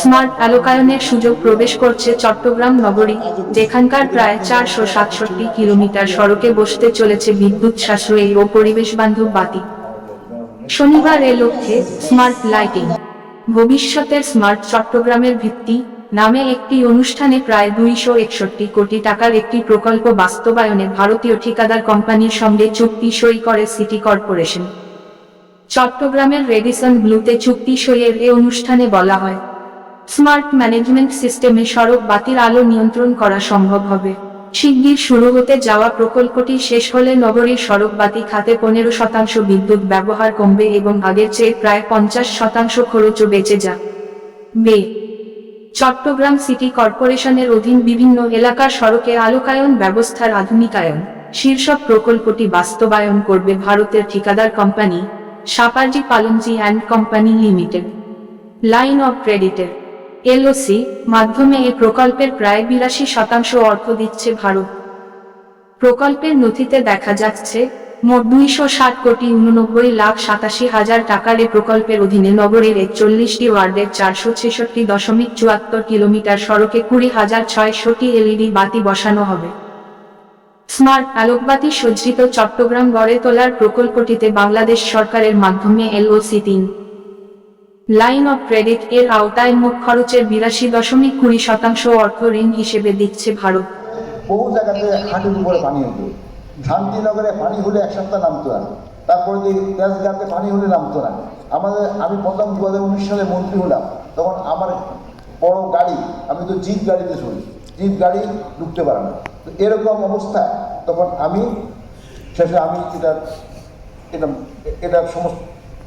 Smart আলোকায়নের সুযোগ প্রবেশ করছে চট্টগ্রাম নগরী, যেখানকার প্রায় চারশো সাতষট্টি কিলোমিটার সড়কে বসতে চলেছে বিদ্যুৎ সাশ্রয়ী ও পরিবেশ বান্ধব বাতি। শনিবার এ লক্ষ্যে স্মার্ট লাইটিং। ভবিষ্যতের স্মার্ট চট্টগ্রামের ভিত্তি নামে একটি অনুষ্ঠানে প্রায় দুইশো একষট্টি কোটি টাকার একটি প্রকল্প বাস্তবায়নে ভারতীয় ঠিকাদার কোম্পানির সঙ্গে চুক্তি সই করে সিটি কর্পোরেশন। চট্টগ্রামের রেডিসন ব্লুতে চুক্তি সইয়ের এ অনুষ্ঠানে বলা হয়, স্মার্ট ম্যানেজমেন্ট সিস্টেমে সড়ক বাতির আলো নিয়ন্ত্রণ করা সম্ভব হবে। শিগগির শুরু হতে যাওয়া প্রকল্পটি শেষ হলে নগরীর সড়ক বাতি খাতে পনেরো শতাংশ বিদ্যুৎ ব্যবহার কমবে এবং আগের চেয়ে প্রায় পঞ্চাশ শতাংশ খরচও বেঁচে যা। বে। চট্টগ্রাম সিটি কর্পোরেশনের অধীন বিভিন্ন এলাকার সড়কে আলোকায়ন ব্যবস্থার আধুনিকায়ন। শীর্ষক প্রকল্পটি বাস্তবায়ন করবে ভারতের ঠিকাদার company Shapoorji Pallonji and company limited line of ক্রেডিটের এলওসি মাধ্যমে এই প্রকল্পের প্রায় বিরাশি শতাংশ অর্থ দিচ্ছে ভারত। প্রকল্পের নথিতে দেখা যাচ্ছে, মোট দুইশো ষাট কোটি উননব্বই লাখ সাতাশি হাজার টাকার এ প্রকল্পের অধীনে নগরীর একচল্লিশটি ওয়ার্ডের চারশো ছেষট্টি দশমিক চুয়াত্তর কিলোমিটার সড়কে কুড়ি হাজার ছয়শটি এলইডি বাতি বসানো হবে। স্মার্ট আলোকবাতি সজ্জিত চট্টগ্রাম গড়ে তোলার প্রকল্পটিতে বাংলাদেশ সরকারের মাধ্যমে এলওসি তিন। লাইন অফ ক্রেডিট এর আওতায় মোট খরচের বিরাশি দশমিক কুড়ি শতাংশ অর্থ ঋণ হিসেবে দিচ্ছে ভারত। বহু জায়গাতে হাঁটুর উপরে পানি হতো শান্তিনগরে পানি হলে এক সপ্তাহ নামতো না। তারপরে তেজগাঁতে পানি হলে নামতো না। আমাদের, আমি প্রথম দু সালে মন্ত্রী হলাম। তখন আমার বড় গাড়ি, আমি তো জিপ গাড়িতে চলি জিপ গাড়ি ঢুকতে পারে না। তো এরকম অবস্থায় তখন আমি, শেষে আমি এটা এটা এটা সমস্ত